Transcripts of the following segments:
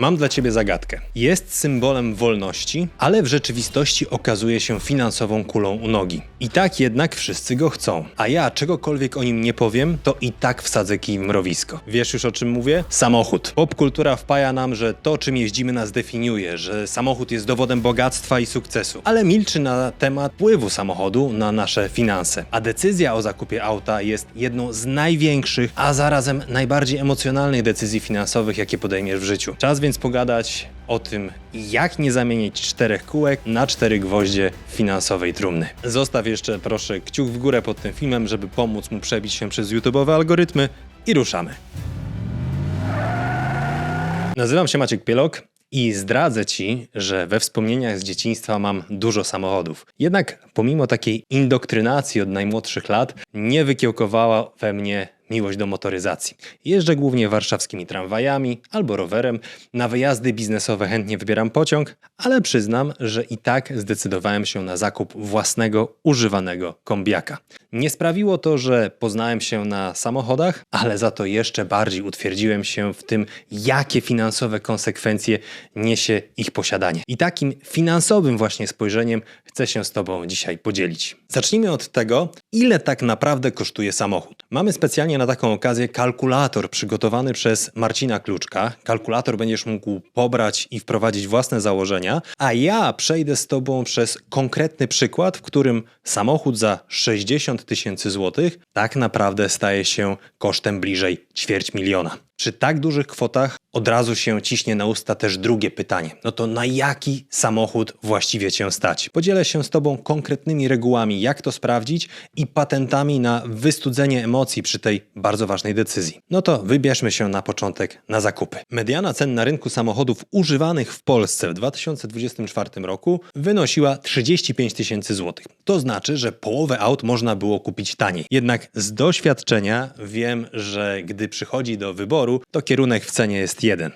Mam dla ciebie zagadkę. Jest symbolem wolności, ale w rzeczywistości okazuje się finansową kulą u nogi. I tak jednak wszyscy go chcą. A ja czegokolwiek o nim nie powiem, to i tak wsadzę kij w mrowisko. Wiesz już o czym mówię? Samochód. Popkultura wpaja nam, że to czym jeździmy nas definiuje, że samochód jest dowodem bogactwa i sukcesu, ale milczy na temat wpływu samochodu na nasze finanse. A decyzja o zakupie auta jest jedną z największych, a zarazem najbardziej emocjonalnych decyzji finansowych, jakie podejmiesz w życiu. Czas więc pogadać o tym, jak nie zamienić czterech kółek na cztery gwoździe finansowej trumny. Zostaw jeszcze proszę kciuk w górę pod tym filmem, żeby pomóc mu przebić się przez YouTube'owe algorytmy i ruszamy. Nazywam się Maciek Pielok i zdradzę Ci, że we wspomnieniach z dzieciństwa mam dużo samochodów. Jednak pomimo takiej indoktrynacji od najmłodszych lat, nie wykiełkowała we mnie miłość do motoryzacji. Jeżdżę głównie warszawskimi tramwajami albo rowerem. Na wyjazdy biznesowe chętnie wybieram pociąg, ale przyznam, że i tak zdecydowałem się na zakup własnego, używanego kombiaka. Nie sprawiło to, że poznałem się na samochodach, ale za to jeszcze bardziej utwierdziłem się w tym, jakie finansowe konsekwencje niesie ich posiadanie. I takim finansowym właśnie spojrzeniem chcę się z Tobą dzisiaj podzielić. Zacznijmy od tego, ile tak naprawdę kosztuje samochód. Mamy specjalnie na taką okazję kalkulator przygotowany przez Marcina Kluczka. Kalkulator będziesz mógł pobrać i wprowadzić własne założenia, a ja przejdę z Tobą przez konkretny przykład, w którym samochód za 60 tysięcy złotych tak naprawdę staje się kosztem bliżej ćwierć miliona. Przy tak dużych kwotach od razu się ciśnie na usta też drugie pytanie. No to na jaki samochód właściwie cię stać? Podzielę się z Tobą konkretnymi regułami, jak to sprawdzić i patentami na wystudzenie emocji przy tej bardzo ważnej decyzji. No to wybierzmy się na początek na zakupy. Mediana cen na rynku samochodów używanych w Polsce w 2024 roku wynosiła 35 tysięcy złotych. To znaczy, że połowę aut można było kupić taniej. Jednak z doświadczenia wiem, że gdy przychodzi do wyboru, to kierunek w cenie jest jeden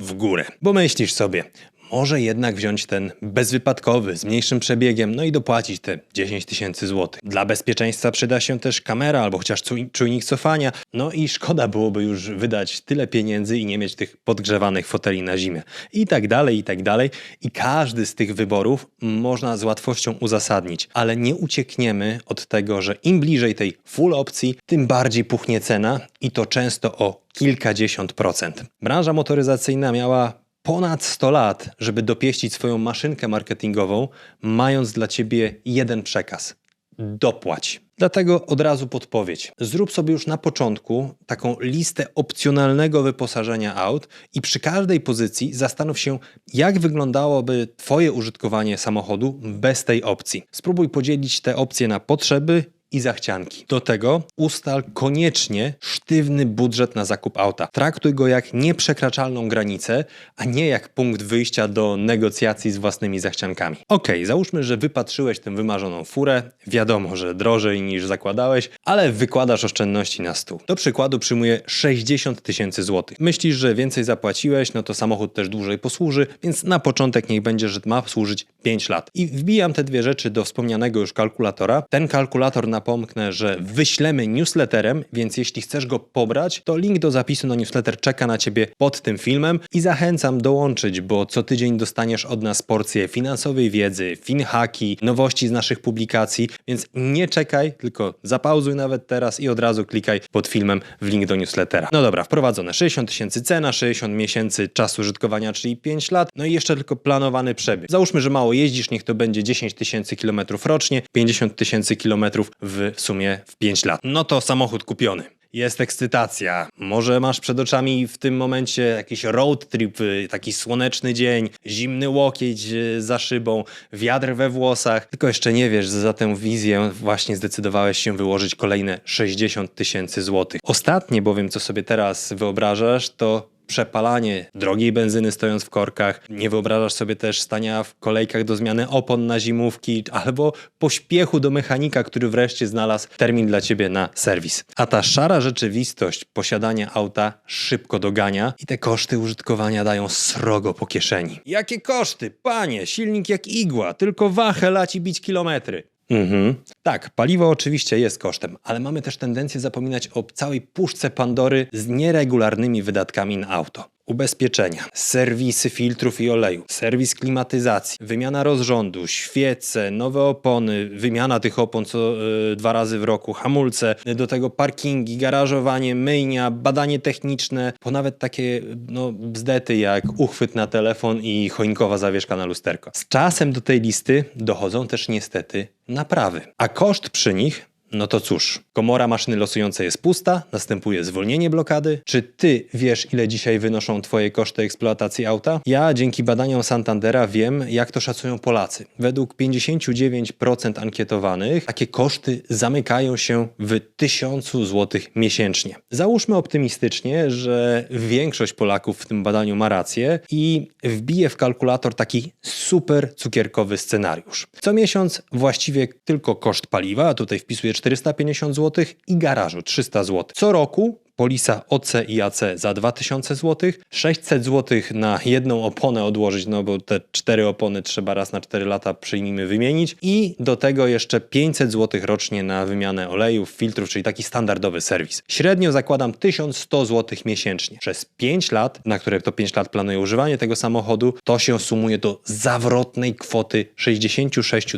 w górę. Bo myślisz sobie, może jednak wziąć ten bezwypadkowy, z mniejszym przebiegiem, no i dopłacić te 10 tysięcy złotych. Dla bezpieczeństwa przyda się też kamera albo chociaż czuj- czujnik cofania, no i szkoda byłoby już wydać tyle pieniędzy i nie mieć tych podgrzewanych foteli na zimę. I tak dalej, i tak dalej. I każdy z tych wyborów można z łatwością uzasadnić, ale nie uciekniemy od tego, że im bliżej tej full opcji, tym bardziej puchnie cena i to często o kilkadziesiąt procent. Branża motoryzacyjna miała ponad 100 lat, żeby dopieścić swoją maszynkę marketingową, mając dla ciebie jeden przekaz: dopłać. Dlatego od razu podpowiedź. Zrób sobie już na początku taką listę opcjonalnego wyposażenia aut i przy każdej pozycji zastanów się, jak wyglądałoby Twoje użytkowanie samochodu bez tej opcji. Spróbuj podzielić te opcje na potrzeby i zachcianki. Do tego ustal koniecznie sztywny budżet na zakup auta. Traktuj go jak nieprzekraczalną granicę, a nie jak punkt wyjścia do negocjacji z własnymi zachciankami. Ok, załóżmy, że wypatrzyłeś tę wymarzoną furę. Wiadomo, że drożej niż zakładałeś, ale wykładasz oszczędności na stół. Do przykładu przyjmuję 60 tysięcy złotych. Myślisz, że więcej zapłaciłeś, no to samochód też dłużej posłuży, więc na początek niech będzie, że ma służyć 5 lat. I wbijam te dwie rzeczy do wspomnianego już kalkulatora. Ten kalkulator napomknę, że wyślemy newsletterem, więc jeśli chcesz go pobrać, to link do zapisu na newsletter czeka na ciebie pod tym filmem i zachęcam dołączyć, bo co tydzień dostaniesz od nas porcję finansowej wiedzy, finhaki, nowości z naszych publikacji, więc nie czekaj, tylko zapauzuj nawet teraz i od razu klikaj pod filmem w link do newslettera. No dobra, wprowadzone 60 tysięcy cena, 60 miesięcy czas użytkowania, czyli 5 lat, no i jeszcze tylko planowany przebieg. Załóżmy, że mało jeździsz, niech to będzie 10 tysięcy kilometrów rocznie, 50 tysięcy kilometrów w sumie w 5 lat. No to samochód kupiony. Jest ekscytacja. Może masz przed oczami w tym momencie jakiś road trip, y, taki słoneczny dzień, zimny łokieć y, za szybą, wiatr we włosach. Tylko jeszcze nie wiesz, że za tę wizję właśnie zdecydowałeś się wyłożyć kolejne 60 tysięcy złotych. Ostatnie bowiem, co sobie teraz wyobrażasz, to przepalanie drogiej benzyny stojąc w korkach. Nie wyobrażasz sobie też stania w kolejkach do zmiany opon na zimówki albo pośpiechu do mechanika, który wreszcie znalazł termin dla ciebie na serwis. A ta szara rzeczywistość posiadania auta szybko dogania i te koszty użytkowania dają srogo po kieszeni. Jakie koszty? Panie, silnik jak igła, tylko wachę laci bić kilometry. Mhm. Tak, paliwo oczywiście jest kosztem, ale mamy też tendencję zapominać o całej puszce Pandory z nieregularnymi wydatkami na auto. Ubezpieczenia, serwisy filtrów i oleju, serwis klimatyzacji, wymiana rozrządu, świece, nowe opony, wymiana tych opon co y, dwa razy w roku, hamulce, do tego parkingi, garażowanie, myjnia, badanie techniczne, po nawet takie no, bzdety jak uchwyt na telefon i choinkowa zawieszka na lusterko. Z czasem do tej listy dochodzą też niestety naprawy, a koszt przy nich no to cóż, komora maszyny losującej jest pusta, następuje zwolnienie blokady. Czy ty wiesz, ile dzisiaj wynoszą twoje koszty eksploatacji auta? Ja dzięki badaniom Santandera wiem, jak to szacują Polacy. Według 59% ankietowanych takie koszty zamykają się w 1000 zł miesięcznie. Załóżmy optymistycznie, że większość Polaków w tym badaniu ma rację i wbije w kalkulator taki super cukierkowy scenariusz. Co miesiąc właściwie tylko koszt paliwa, a tutaj wpisuję 450 zł i garażu 300 zł. Co roku polisa OC i AC za 2000 zł, 600 zł na jedną oponę odłożyć, no bo te cztery opony trzeba raz na 4 lata przyjmijmy wymienić i do tego jeszcze 500 zł rocznie na wymianę olejów, filtrów, czyli taki standardowy serwis. Średnio zakładam 1100 zł miesięcznie. Przez 5 lat, na które to 5 lat planuję używanie tego samochodu, to się sumuje do zawrotnej kwoty 66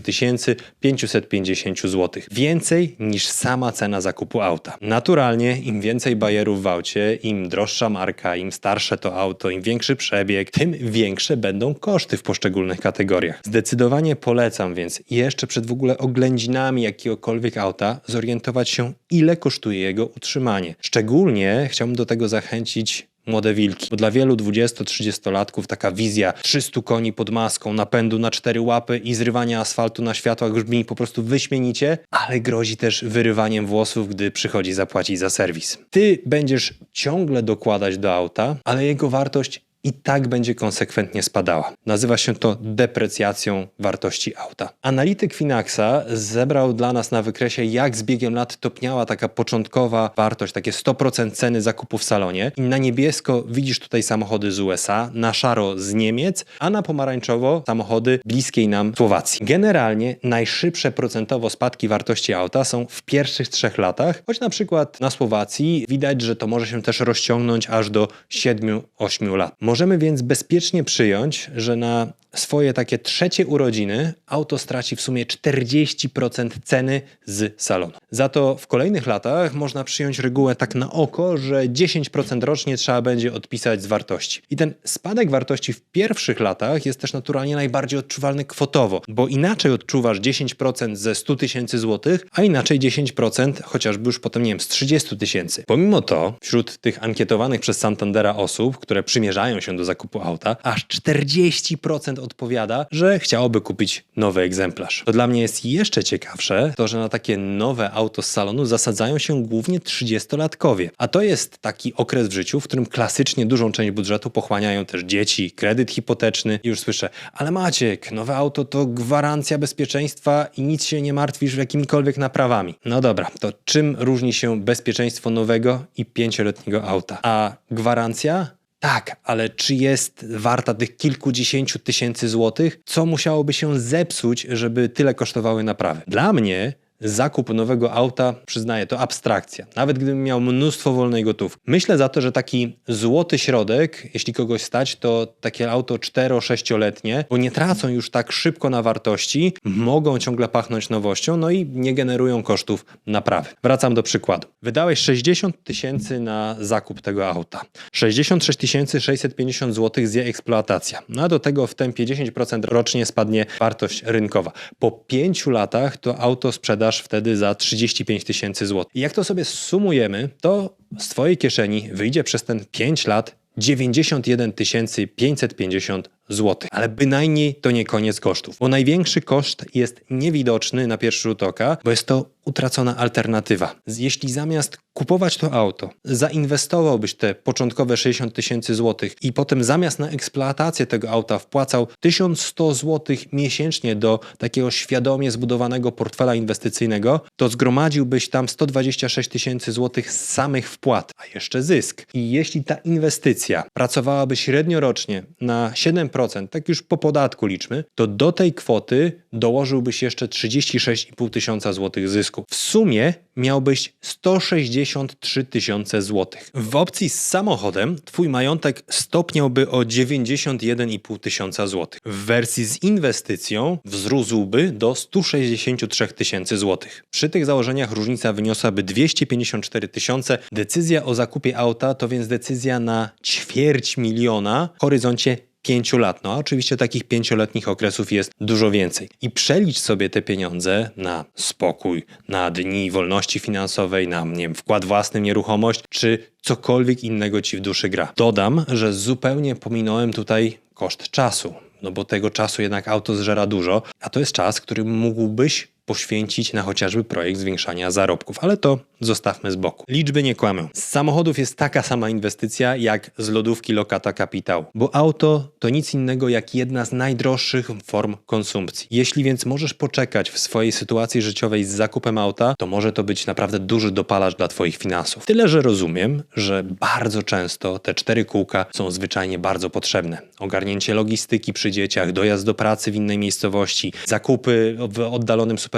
550 zł. Więcej niż sama cena zakupu auta. Naturalnie im więcej bajerów w aucie, im droższa marka, im starsze to auto, im większy przebieg, tym większe będą koszty w poszczególnych kategoriach. Zdecydowanie polecam więc jeszcze przed w ogóle oględzinami jakiegokolwiek auta zorientować się, ile kosztuje jego utrzymanie. Szczególnie chciałbym do tego zachęcić młode wilki. Bo dla wielu 20-30-latków taka wizja 300 koni pod maską, napędu na cztery łapy i zrywania asfaltu na światłach brzmi po prostu wyśmienicie, ale grozi też wyrywaniem włosów, gdy przychodzi zapłacić za serwis. Ty będziesz ciągle dokładać do auta, ale jego wartość i tak będzie konsekwentnie spadała. Nazywa się to deprecjacją wartości auta. Analityk Finaxa zebrał dla nas na wykresie, jak z biegiem lat topniała taka początkowa wartość, takie 100% ceny zakupu w salonie. Na niebiesko widzisz tutaj samochody z USA, na szaro z Niemiec, a na pomarańczowo samochody bliskiej nam Słowacji. Generalnie najszybsze procentowo spadki wartości auta są w pierwszych trzech latach, choć na przykład na Słowacji widać, że to może się też rozciągnąć aż do 7-8 lat. Możemy więc bezpiecznie przyjąć, że na swoje takie trzecie urodziny auto straci w sumie 40% ceny z salonu. Za to w kolejnych latach można przyjąć regułę tak na oko, że 10% rocznie trzeba będzie odpisać z wartości. I ten spadek wartości w pierwszych latach jest też naturalnie najbardziej odczuwalny kwotowo, bo inaczej odczuwasz 10% ze 100 tysięcy złotych, a inaczej 10% chociażby już potem, nie wiem, z 30 tysięcy. Pomimo to, wśród tych ankietowanych przez Santandera osób, które przymierzają się do zakupu auta, aż 40% odpowiada, że chciałoby kupić nowy egzemplarz. To dla mnie jest jeszcze ciekawsze, to że na takie nowe auto z salonu zasadzają się głównie 30-latkowie. A to jest taki okres w życiu, w którym klasycznie dużą część budżetu pochłaniają też dzieci, kredyt hipoteczny. I już słyszę, ale Maciek, nowe auto to gwarancja bezpieczeństwa i nic się nie martwisz jakimikolwiek naprawami. No dobra, to czym różni się bezpieczeństwo nowego i pięcioletniego auta? A gwarancja? Tak, ale czy jest warta tych kilkudziesięciu tysięcy złotych? Co musiałoby się zepsuć, żeby tyle kosztowały naprawy? Dla mnie zakup nowego auta, przyznaję, to abstrakcja. Nawet gdybym miał mnóstwo wolnej gotówki. Myślę za to, że taki złoty środek, jeśli kogoś stać, to takie auto 4-6-letnie, bo nie tracą już tak szybko na wartości, mogą ciągle pachnąć nowością, no i nie generują kosztów naprawy. Wracam do przykładu. Wydałeś 60 tysięcy na zakup tego auta. 66 650 zł zje eksploatacja. No a do tego w tempie 10% rocznie spadnie wartość rynkowa. Po 5 latach to auto sprzedasz wtedy za 35 tysięcy złotych. Jak to sobie sumujemy, to z Twojej kieszeni wyjdzie przez ten 5 lat 91 550 zł. Ale bynajmniej to nie koniec kosztów, bo największy koszt jest niewidoczny na pierwszy rzut oka, bo jest to utracona alternatywa. Jeśli zamiast kupować to auto, zainwestowałbyś te początkowe 60 tysięcy złotych i potem zamiast na eksploatację tego auta wpłacał 1100 złotych miesięcznie do takiego świadomie zbudowanego portfela inwestycyjnego, to zgromadziłbyś tam 126 tysięcy złotych z samych wpłat, a jeszcze zysk. I jeśli ta inwestycja pracowałaby średnio rocznie na 7 7%, tak już po podatku liczmy, to do tej kwoty dołożyłbyś jeszcze 36,5 tysiąca złotych zysku. W sumie miałbyś 163 tysiące złotych. W opcji z samochodem twój majątek stopniałby o 91,5 tysiąca złotych. W wersji z inwestycją wzrósłby do 163 tysięcy złotych. Przy tych założeniach różnica wyniosłaby 254 tysiące. Decyzja o zakupie auta to więc decyzja na ćwierć miliona w horyzoncie pięciu lat. No oczywiście takich pięcioletnich okresów jest dużo więcej. I przelicz sobie te pieniądze na spokój, na dni wolności finansowej, na nie wiem, wkład własny nieruchomość, czy cokolwiek innego ci w duszy gra. Dodam, że zupełnie pominąłem tutaj koszt czasu. No bo tego czasu jednak auto zżera dużo, a to jest czas, który mógłbyś poświęcić na chociażby projekt zwiększania zarobków, ale to zostawmy z boku. Liczby nie kłamią. Z samochodów jest taka sama inwestycja jak z lodówki lokata kapitału, bo auto to nic innego jak jedna z najdroższych form konsumpcji. Jeśli więc możesz poczekać w swojej sytuacji życiowej z zakupem auta, to może to być naprawdę duży dopalacz dla Twoich finansów. Tyle, że rozumiem, że bardzo często te cztery kółka są zwyczajnie bardzo potrzebne. Ogarnięcie logistyki przy dzieciach, dojazd do pracy w innej miejscowości, zakupy w oddalonym supermarkecie.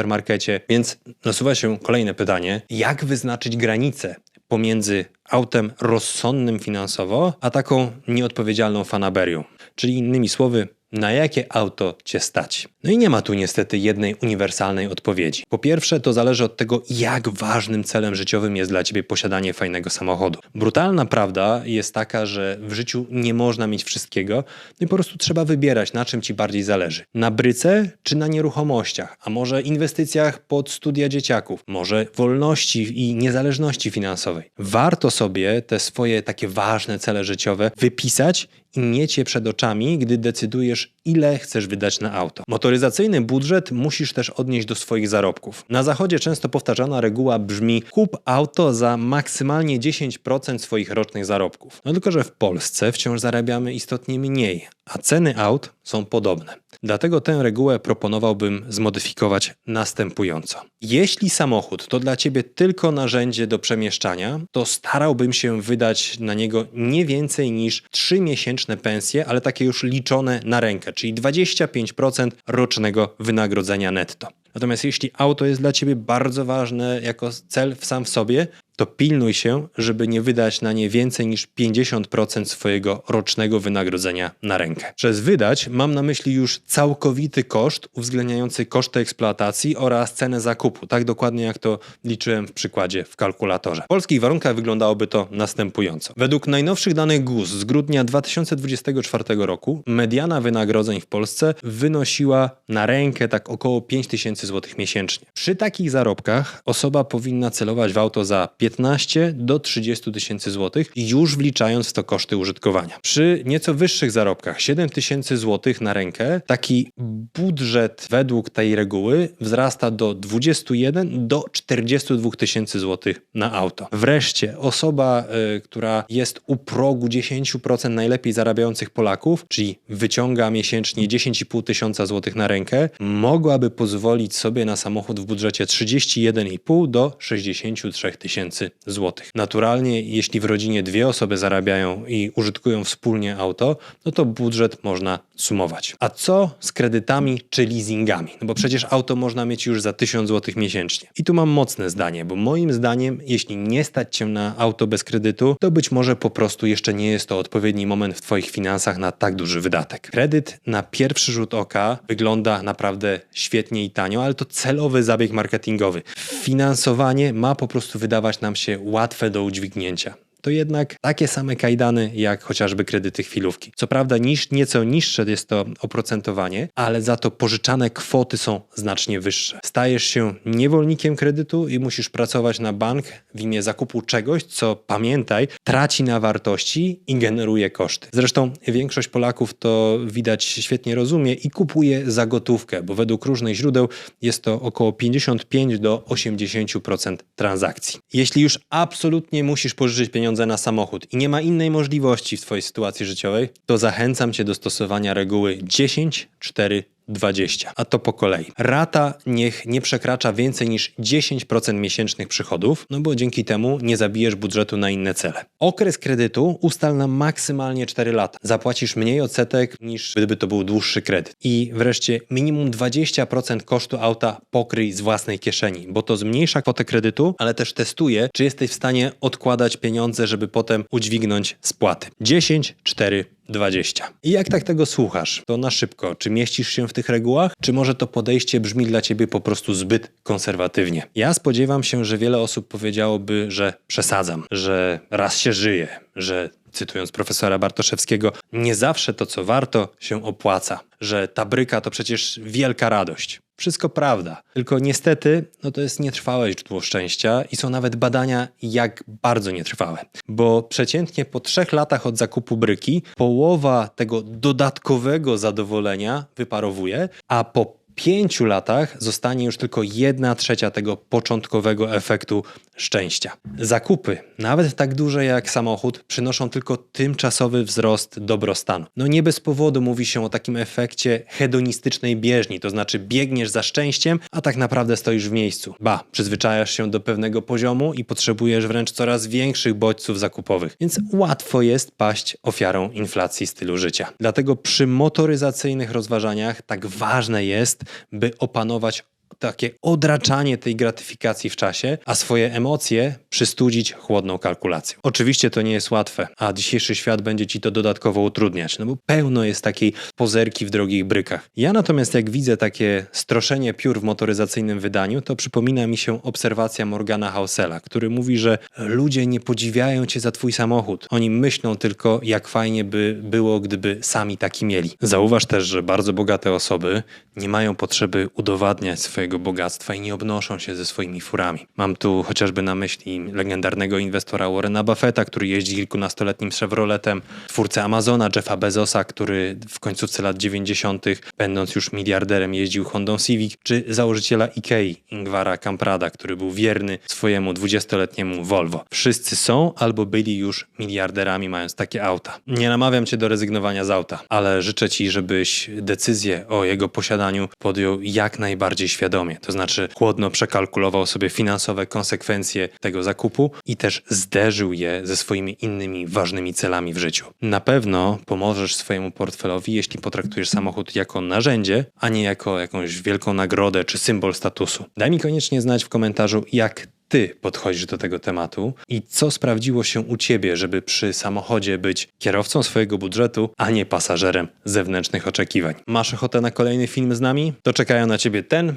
Więc nasuwa się kolejne pytanie: jak wyznaczyć granice pomiędzy autem rozsądnym finansowo, a taką nieodpowiedzialną fanaberią? Czyli innymi słowy, na jakie auto cię stać? No i nie ma tu niestety jednej uniwersalnej odpowiedzi. Po pierwsze, to zależy od tego, jak ważnym celem życiowym jest dla ciebie posiadanie fajnego samochodu. Brutalna prawda jest taka, że w życiu nie można mieć wszystkiego, no i po prostu trzeba wybierać, na czym ci bardziej zależy. Na bryce czy na nieruchomościach, a może inwestycjach pod studia dzieciaków, może wolności i niezależności finansowej. Warto sobie te swoje takie ważne cele życiowe wypisać i mieć je przed oczami, gdy decydujesz, ile chcesz wydać na auto. Motoryzacyjny budżet musisz też odnieść do swoich zarobków. Na zachodzie często powtarzana reguła brzmi: kup auto za maksymalnie 10% swoich rocznych zarobków. No tylko, że w Polsce wciąż zarabiamy istotnie mniej, a ceny aut są podobne. Dlatego tę regułę proponowałbym zmodyfikować następująco. Jeśli samochód to dla Ciebie tylko narzędzie do przemieszczania, to starałbym się wydać na niego nie więcej niż 3 miesięczne pensje, ale takie już liczone na rękę, czyli 25% rocznego wynagrodzenia netto. Natomiast jeśli auto jest dla Ciebie bardzo ważne jako cel w sam w sobie, to pilnuj się, żeby nie wydać na nie więcej niż 50% swojego rocznego wynagrodzenia na rękę. Przez wydać mam na myśli już całkowity koszt uwzględniający koszty eksploatacji oraz cenę zakupu, tak dokładnie jak to liczyłem w przykładzie w kalkulatorze. W polskich warunkach wyglądałoby to następująco. Według najnowszych danych GUS z grudnia 2024 roku mediana wynagrodzeń w Polsce wynosiła na rękę tak około 5000 zł miesięcznie. Przy takich zarobkach osoba powinna celować w auto za 15 do 30 tysięcy złotych, już wliczając w to koszty użytkowania. Przy nieco wyższych zarobkach 7 tysięcy złotych na rękę, taki budżet według tej reguły wzrasta do 21 do 42 tysięcy złotych na auto. Wreszcie osoba, y, która jest u progu 10% najlepiej zarabiających Polaków, czyli wyciąga miesięcznie 10,5 tysiąca złotych na rękę, mogłaby pozwolić sobie na samochód w budżecie 31,5 do 63 tysięcy tysięcy złotych. Naturalnie, jeśli w rodzinie dwie osoby zarabiają i użytkują wspólnie auto, no to budżet można sumować. A co z kredytami czy leasingami? No bo przecież auto można mieć już za 1000 złotych miesięcznie. I tu mam mocne zdanie, bo moim zdaniem, jeśli nie stać cię na auto bez kredytu, to być może po prostu jeszcze nie jest to odpowiedni moment w Twoich finansach na tak duży wydatek. Kredyt na pierwszy rzut oka wygląda naprawdę świetnie i tanio, ale to celowy zabieg marketingowy. Finansowanie ma po prostu wydawać nam się łatwe do udźwignięcia to jednak takie same kajdany jak chociażby kredyty chwilówki. Co prawda niż, nieco niższe jest to oprocentowanie, ale za to pożyczane kwoty są znacznie wyższe. Stajesz się niewolnikiem kredytu i musisz pracować na bank w imię zakupu czegoś, co pamiętaj, traci na wartości i generuje koszty. Zresztą większość Polaków to widać świetnie rozumie i kupuje za gotówkę, bo według różnych źródeł jest to około 55 do 80% transakcji. Jeśli już absolutnie musisz pożyczyć pieniądze pieniądze na samochód i nie ma innej możliwości w Twojej sytuacji życiowej, to zachęcam Cię do stosowania reguły 10, 4, 20, a to po kolei. Rata niech nie przekracza więcej niż 10% miesięcznych przychodów, no bo dzięki temu nie zabijesz budżetu na inne cele. Okres kredytu ustal na maksymalnie 4 lata. Zapłacisz mniej odsetek niż gdyby to był dłuższy kredyt. I wreszcie minimum 20% kosztu auta pokryj z własnej kieszeni, bo to zmniejsza kwotę kredytu, ale też testuje, czy jesteś w stanie odkładać pieniądze, żeby potem udźwignąć spłaty. 10, 4, 20. I jak tak tego słuchasz, to na szybko, czy mieścisz się w tych regułach, czy może to podejście brzmi dla ciebie po prostu zbyt konserwatywnie? Ja spodziewam się, że wiele osób powiedziałoby, że przesadzam, że raz się żyje, że cytując profesora Bartoszewskiego, nie zawsze to, co warto, się opłaca, że ta bryka to przecież wielka radość. Wszystko prawda, tylko niestety no to jest nietrwałe źródło szczęścia i są nawet badania, jak bardzo nietrwałe. Bo przeciętnie po trzech latach od zakupu bryki połowa tego dodatkowego zadowolenia wyparowuje, a po pięciu latach zostanie już tylko jedna trzecia tego początkowego efektu szczęścia. Zakupy, nawet tak duże jak samochód, przynoszą tylko tymczasowy wzrost dobrostanu. No nie bez powodu mówi się o takim efekcie hedonistycznej bieżni, to znaczy biegniesz za szczęściem, a tak naprawdę stoisz w miejscu. Ba, przyzwyczajasz się do pewnego poziomu i potrzebujesz wręcz coraz większych bodźców zakupowych, więc łatwo jest paść ofiarą inflacji stylu życia. Dlatego przy motoryzacyjnych rozważaniach tak ważne jest, by opanować takie odraczanie tej gratyfikacji w czasie, a swoje emocje przystudzić chłodną kalkulacją. Oczywiście to nie jest łatwe, a dzisiejszy świat będzie ci to dodatkowo utrudniać, no bo pełno jest takiej pozerki w drogich brykach. Ja natomiast jak widzę takie stroszenie piór w motoryzacyjnym wydaniu, to przypomina mi się obserwacja Morgana Hausela, który mówi, że ludzie nie podziwiają cię za twój samochód. Oni myślą tylko, jak fajnie by było, gdyby sami taki mieli. Zauważ też, że bardzo bogate osoby nie mają potrzeby udowadniać swojego bogactwa i nie obnoszą się ze swoimi furami. Mam tu chociażby na myśli legendarnego inwestora Warrena Buffetta, który jeździ kilkunastoletnim Chevroletem, twórcę Amazona Jeffa Bezosa, który w końcówce lat 90., będąc już miliarderem, jeździł Hondą Civic, czy założyciela Ikei Ingvara Kamprada, który był wierny swojemu 20-letniemu Volvo. Wszyscy są albo byli już miliarderami, mając takie auta. Nie namawiam cię do rezygnowania z auta, ale życzę ci, żebyś decyzję o jego posiadaniu podjął jak najbardziej świadomie. To znaczy, chłodno przekalkulował sobie finansowe konsekwencje tego zakupu i też zderzył je ze swoimi innymi ważnymi celami w życiu. Na pewno pomożesz swojemu portfelowi, jeśli potraktujesz samochód jako narzędzie, a nie jako jakąś wielką nagrodę czy symbol statusu. Daj mi koniecznie znać w komentarzu, jak ty podchodzisz do tego tematu i co sprawdziło się u ciebie, żeby przy samochodzie być kierowcą swojego budżetu, a nie pasażerem zewnętrznych oczekiwań. Masz ochotę na kolejny film z nami? To czekają na ciebie ten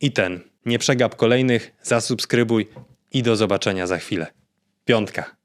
i ten. Nie przegap kolejnych, zasubskrybuj i do zobaczenia za chwilę. Piątka.